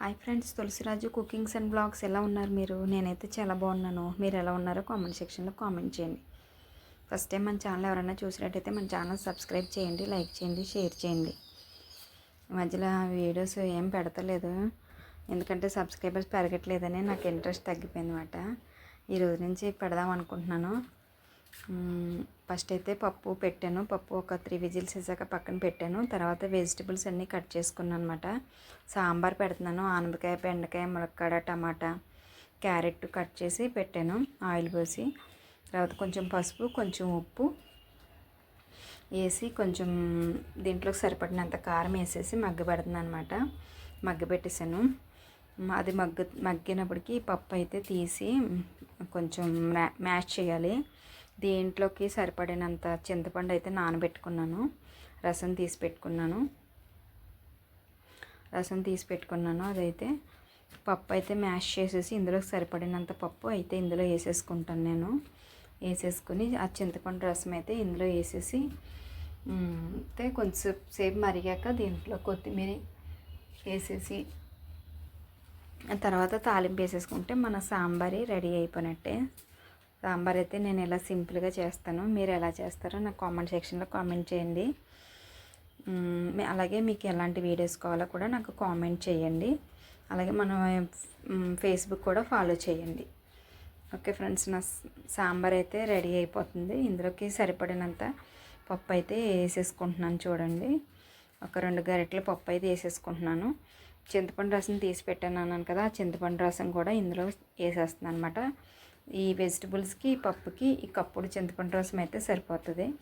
Hi friends Tulasiraju cookings and blogs ఎలా ఉన్నారు మీరు? నేనైతే చాలా బాగున్నాను. మీరు ఎలా ఉన్నారో కామెంట్ సెక్షన్లో కామెంట్ చేయండి. ఫస్ట్ టైం మన ఛానల్ ఎవరైనా చూసినట్టయితే మన ఛానల్ సబ్స్క్రైబ్ చేయండి లైక్ చేయండి షేర్ చేయండి. ఈ మధ్యలో వీడియోస్ ఏం పెడతలేదు. ఎందుకంటే సబ్స్క్రైబర్స్ పెరగట్లేదని నాకు ఇంట్రెస్ట్ తగ్గిపోయింది అనమాట ఈ రోజు నుంచి పెడదాం అనుకుంటున్నాను. ఫస్ట్ అయితే పప్పు పెట్టాను. పప్పు ఒక త్రీ విజిల్స్ వేసాక పక్కన పెట్టాను. తర్వాత వెజిటబుల్స్ అన్నీ కట్ చేసుకున్నాను అనమాట సాంబార్ పెడుతున్నాను. ఆనపకాయ బెండకాయ ములక్కాడ టమాటా క్యారెట్ కట్ చేసి పెట్టాను. ఆయిల్ పోసి. తర్వాత కొంచెం పసుపు కొంచెం ఉప్పు వేసి కొంచెం దీంట్లోకి సరిపడినంత కారం వేసేసి మగ్గ పెడుతున్నాను అనమాట మగ్గ పెట్టేశాను. అది మగ్గ మగ్గినప్పటికీ పప్పు అయితే తీసి కొంచెం మ్యా మ్యాష్ చేయాలి. దీంట్లోకి సరిపడినంత చింతపండు అయితే నానబెట్టుకున్నాను. రసం తీసి పెట్టుకున్నాను. రసం తీసి పెట్టుకున్నాను. అదైతే పప్పు అయితే మ్యాష్ చేసేసి ఇందులో సరిపడినంత పప్పు అయితే ఇందులో వేసేసుకుంటాను నేను. వేసేసుకుని ఆ చింతపండు రసం అయితే ఇందులో వేసేసి అయితే కొంచెం సేపు మరిగాక దీంట్లో కొత్తిమీర వేసేసి తర్వాత తాలింపు వేసేసుకుంటే మన సాంబారి రెడీ అయిపోయినట్టే. సాంబార్ అయితే నేను ఇలా సింపుల్గా చేస్తాను. మీరు ఎలా చేస్తారో నాకు కామెంట్ సెక్షన్లో కామెంట్ చేయండి. అలాగే మీకు ఎలాంటి వీడియోస్ కావాలో కూడా నాకు కామెంట్ చేయండి. అలాగే మన ఫేస్బుక్ కూడా ఫాలో చేయండి. ఓకే ఫ్రెండ్స్ నా సాంబార్ అయితే రెడీ అయిపోతుంది. ఇందులోకి సరిపడినంత పప్పు అయితే వేసేసుకుంటున్నాను చూడండి. ఒక రెండు గరిటెల పప్పు అయితే వేసేసుకుంటున్నాను. చింతపండు రసం తీసి పెట్టాను అన్నాను కదా ఆ చింతపండు రసం కూడా ఇందులో వేసేస్తున్నాను అనమాట ఈ వెజిటబుల్స్కి పప్పుకి ఈ కప్పుడు చింతపండు రసం అయితే సరిపోతుంది.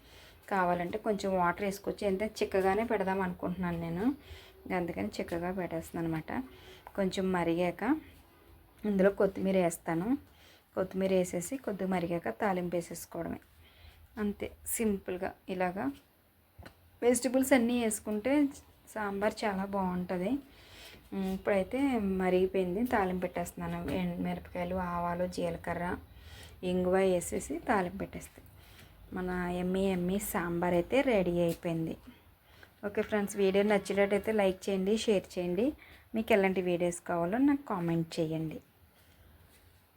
కావాలంటే కొంచెం వాటర్ వేసుకోవచ్చు. ఎంత చిక్కగానే పెడదాం అనుకుంటున్నాను నేను. అందుకని చిక్కగా పెట్టేస్తున్నాను అనమాట కొంచెం మరిగాక ఇందులో కొత్తిమీర వేస్తాను. కొత్తిమీర వేసేసి కొద్దిగా మరిగాక తాలింపు వేసేసుకోవడమే. అంతే. సింపుల్గా ఇలాగా. వెజిటబుల్స్ అన్నీ వేసుకుంటే సాంబార్ చాలా బాగుంటుంది. ఇప్పుడైతే మరిగిపోయింది. తాలింపు పెట్టేస్తున్నాను. మిరపకాయలు ఆవాలు జీలకర్ర ఇంగువ వేసేసి తాలింపు పెట్టేస్తాను మన ఎమ్మి ఎమ్మి సాంబార్ అయితే రెడీ అయిపోయింది. ఓకే ఫ్రెండ్స్ వీడియో నచ్చినట్టయితే లైక్ చేయండి షేర్ చేయండి. మీకు ఎలాంటి వీడియోస్ కావాలో నాకు కామెంట్ చేయండి.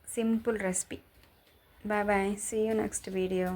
Simple recipe. Bye bye. See you next video